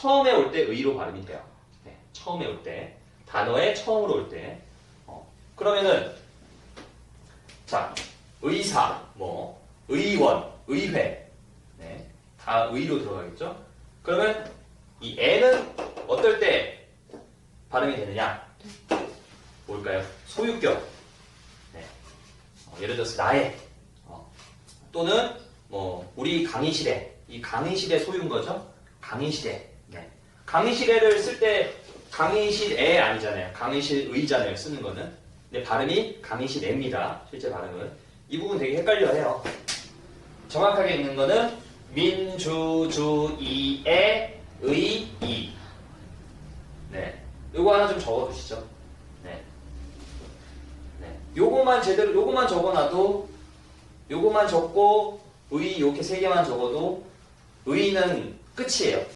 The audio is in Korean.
처음에 올 때 의로 발음이 돼요. 네, 처음에 올 때. 단어에 처음으로 올 때. 어, 그러면은 자, 의사, 뭐 의원, 의회. 네, 다 의로 들어가겠죠? 그러면 이 애는 어떨 때 발음이 되느냐? 뭘까요? 소유격. 네. 어, 예를 들어서 나의 어, 또는 뭐 우리 강의실에 이 강의실의 소유인 거죠. 강의실에. 네. 강의실에를 쓸 때 강의실에 아니잖아요. 강의실 의잖아요. 쓰는 거는. 근데 발음이 강의실에입니다. 실제 발음은. 이 부분 되게 헷갈려해요. 정확하게 읽는 거는 민주주의의 의이. 네. 요거 하나 좀 적어두시죠. 네. 네. 요거만 제대로 요거만 적어놔도 요거만 적고 의 이렇게 세 개만 적어도 의는 끝이에요.